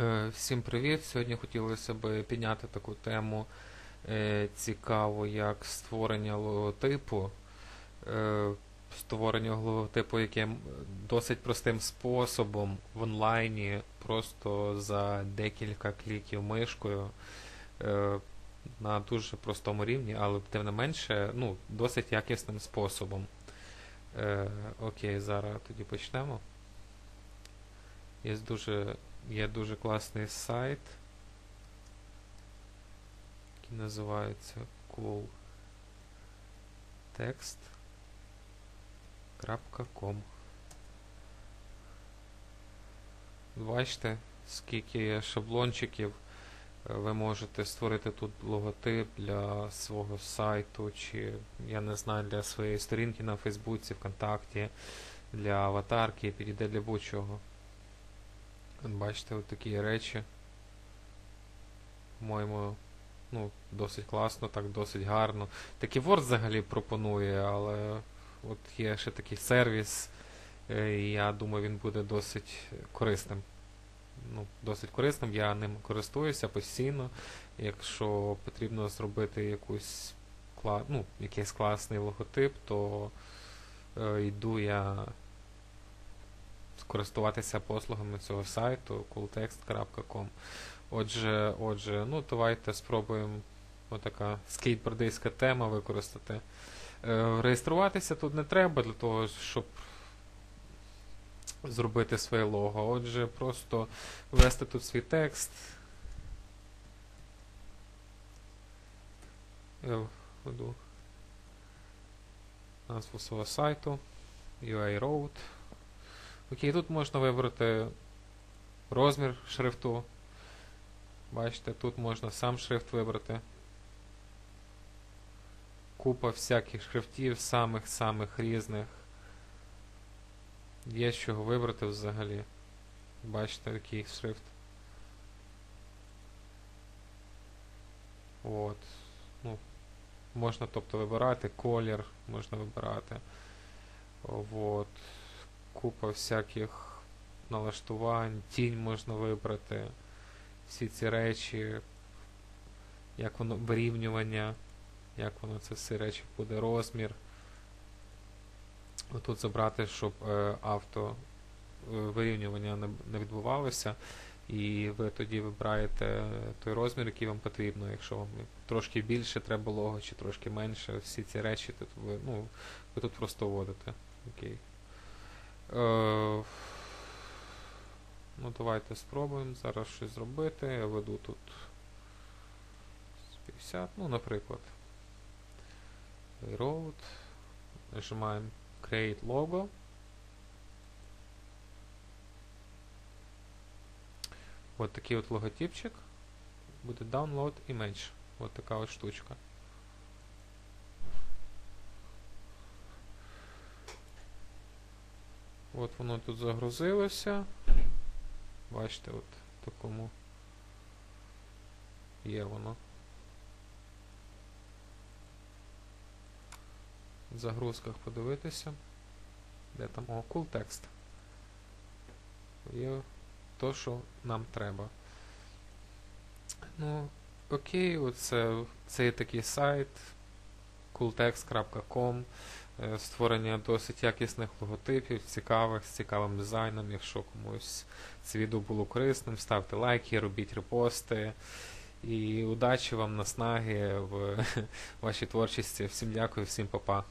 Е, Всім привіт! Сьогодні хотілося б підняти таку тему е, цікаву, як створення логотипу. Е, Створення логотипу, яким досить простим способом в онлайні, просто за декілька кліків мишкою на дуже простому рівні, але тим не менше, ну, досить якісним способом. Окей, зараз тоді почнемо. Є дуже Є дуже класний сайт, який називається cooltext.com. Бачите, скільки є шаблончиків. Е, Ви можете створити тут логотип для свого сайту, чи, я не знаю, для своєї сторінки на Фейсбуці, ВКонтакті, для аватарки, підійде для будь-чого. От Бачите, от такі речі. По-моєму, ну, досить класно, так досить гарно. Такий Word взагалі пропонує, але от є ще такий сервіс, е, і я думаю, він буде досить корисним. Ну, досить корисним, я ним користуюся постійно. Якщо потрібно зробити якусь ну, якийсь класний логотип, то е, йду я користуватися послугами цього сайту cooltext.com. Отже, отже, ну давайте спробуємо отака скейтбордистська тема використати. Е, реєструватися тут не треба для того, щоб зробити своє лого. Отже, просто ввести тут свій текст. Я введу назву свого сайту UA Road. Окей, тут можна вибрати розмір шрифту. Бачите, тут можна сам шрифт вибрати. Купа всяких шрифтів, самих-самих різних. Є з чого вибрати взагалі. Бачите, який шрифт. От. Ну, Можна тобто вибирати колір, можна вибирати. Вот купа всяких налаштувань, тінь можна вибрати, всі ці речі, як воно вирівнювання, як воно це всі речі буде, розмір. Отут забрати, щоб е, авто е, вирівнювання не, не відбувалося. І ви тоді вибираєте той розмір, який вам потрібно. Якщо вам трошки більше треба лого, чи трошки менше, всі ці речі, тут ви, ну, ви тут просто вводите. Окей. Е, ну, давайте спробуємо зараз щось зробити. Я веду тут 50, ну, наприклад. Road. Нажимаємо Create Logo. От такий от логотипчик. Буде Download Image. От така от штучка. От воно тут загрузилося. Бачите, от такому є воно. В загрузках подивитися. Де там? О, cool text. Є то, що нам треба. Ну, окей, оце, це є такий сайт cooltext.com створення досить якісних логотипів, цікавих, з цікавим дизайном. Якщо комусь це відео було корисним, ставте лайки, робіть репости. І удачі вам наснаги в вашій творчості. Всім дякую, всім па-па.